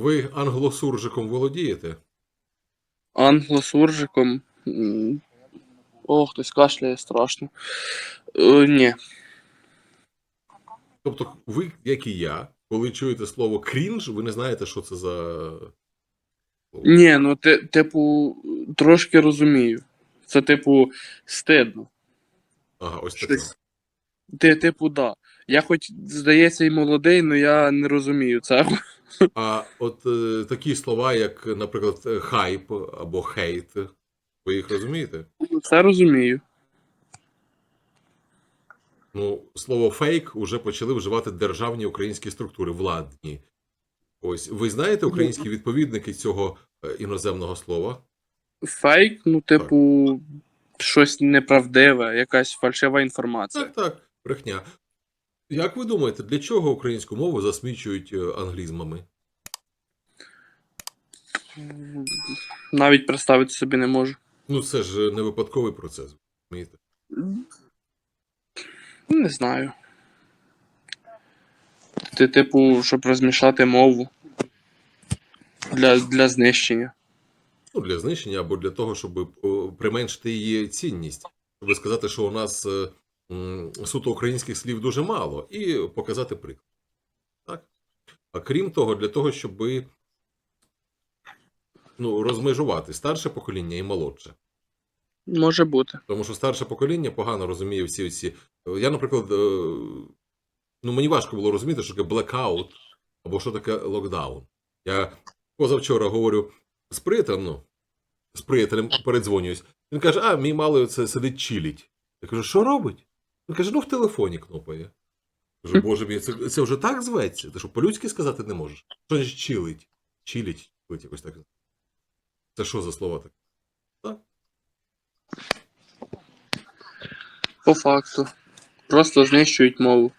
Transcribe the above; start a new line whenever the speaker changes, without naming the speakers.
Ви англосуржиком володієте?
Англосуржиком. О, хтось кашляє страшно. Е, ні.
Тобто, ви, як і я, коли чуєте слово крінж, ви не знаєте, що це за.
Ні, ну ти, типу, трошки розумію. Це, типу, стидно.
Ага, ось.
Щось. Ти, типу, да. Я хоч, здається, і молодий, але я не розумію цього.
А от е, такі слова, як, наприклад, е, хайп або хейт, ви їх розумієте?
Це розумію.
Ну, слово фейк уже почали вживати державні українські структури, владні. Ось, ви знаєте українські відповідники цього е, іноземного слова?
Фейк, ну, типу, щось неправдиве, якась фальшива інформація.
Так, так, брехня. Як ви думаєте, для чого українську мову засмічують е, англізмами?
Навіть представити собі не можу.
Ну, це ж не випадковий процес, розумієте?
Не знаю. Ти, типу, щоб розмішати мову для, для знищення.
Ну, для знищення або для того, щоб применшити її цінність. Щоб сказати, що у нас е, суто українських слів дуже мало, і показати приклад. Так? А крім того, для того, щоб ну, розмежувати старше покоління і молодше.
Може бути.
Тому що старше покоління погано розуміє всі ці. Я, наприклад, е, ну мені важко було розуміти, що таке блекаут або що таке локдаун. Я позавчора говорю з приятелем, ну, з приятелем передзвонююсь. Він каже: а, мій малий це сидить чилить. Я кажу, що робить? Він каже, ну в телефоні кнопає. Кажу, боже мій, це, це вже так зветься? Ти що, по-людськи сказати не можеш? Що ж чилить? Чилить, чилить якось так. Це що за слова таке?
По факту. Просто знищують мову.